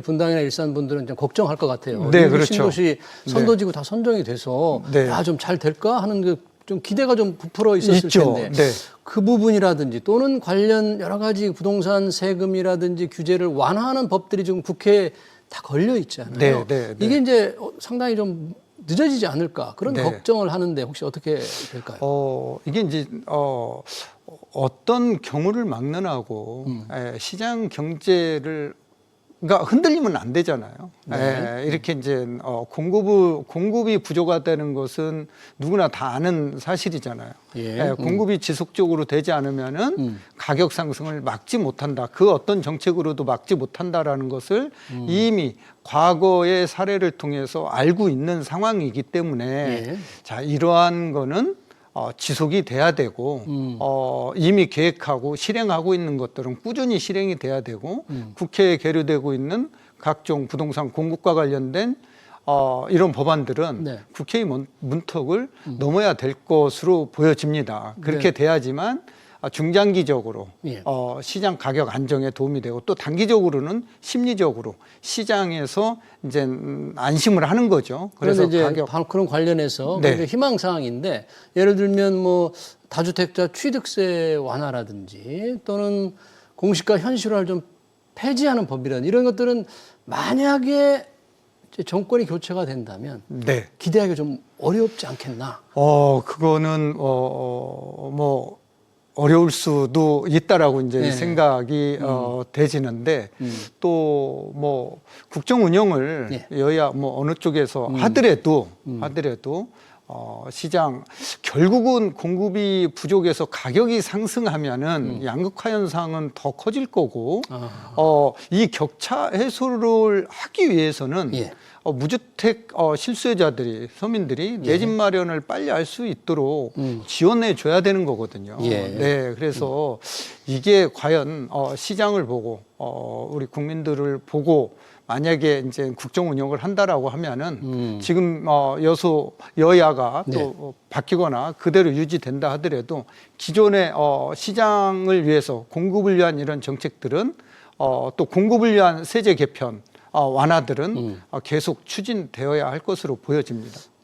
분당이나 일산 분들은 좀 걱정할 것 같아요. 네, 그렇죠. 신도시 선도지구 다 선정이 돼서 네. 야좀잘 될까 하는 그 좀 기대가 좀 부풀어 있었을 있죠. 텐데 네. 그 부분이라든지 또는 관련 여러 가지 부동산 세금이라든지 규제를 완화하는 법들이 지금 국회에 다 걸려 있잖아요. 네, 네, 네. 이게 이제 어, 상당히 좀 늦어지지 않을까 그런 네. 걱정을 하는데 혹시 어떻게 될까요? 어, 이게 이제 어, 어떤 경우를 막론하고 음. 에, 시장 경제를 그러니까 흔들리면 안 되잖아요. 네. 에, 이렇게 이제 어, 공급 공급이 부족하다는 것은 누구나 다 아는 사실이잖아요. 예. 에, 공급이 지속적으로 되지 않으면은 음. 가격 상승을 막지 못한다. 그 어떤 정책으로도 막지 못한다라는 것을 음. 이미 과거의 사례를 통해서 알고 있는 상황이기 때문에 예. 자 이러한 거는 어, 지속이 돼야 되고 음. 어, 이미 계획하고 실행하고 있는 것들은 꾸준히 실행이 돼야 되고 음. 국회에 계류되고 있는 각종 부동산 공급과 관련된 어, 이런 법안들은 네. 음. 국회의 문, 문턱을 넘어야 될 것으로 보여집니다. 그렇게 네. 돼야지만 어, 중장기적으로 예. 어, 시장 가격 안정에 도움이 되고 또 단기적으로는 심리적으로 시장에서 이제 음, 안심을 하는 거죠. 그래서 이제 가격 그런 관련해서 네. 희망 사항인데 예를 들면 뭐 다주택자 취득세 완화라든지 또는 공시가 현실화를 좀 폐지하는 법이란 이런 것들은 만약에 정권이 교체가 된다면 네. 기대하기 좀 어렵지 않겠나. 어, 그거는, 어, 뭐, 어려울 수도 있다라고 이제 네. 생각이 어, 되지는데 음. 또뭐 국정 운영을 네. 여야 뭐 어느 쪽에서 하더라도 하더라도 어, 시장 결국은 공급이 부족해서 가격이 상승하면은 양극화 현상은 더 커질 거고 아. 어, 이 격차 해소를 하기 위해서는 예. 어, 무주택 어, 실수요자들이 서민들이 내집 마련을 빨리 할 수 있도록 음. 지원해 줘야 되는 거거든요. 예. 네, 그래서 이게 과연 어, 시장을 보고 어, 우리 국민들을 보고 만약에 이제 국정 운영을 한다라고 하면은 음. 지금 어, 여소 여야가 네. 또 어, 바뀌거나 그대로 유지된다 하더라도 기존의 어, 시장을 위해서 공급을 위한 이런 정책들은 어, 또 공급을 위한 세제 개편 어, 완화들은 음. 어, 계속 추진되어야 할 것으로 보여집니다.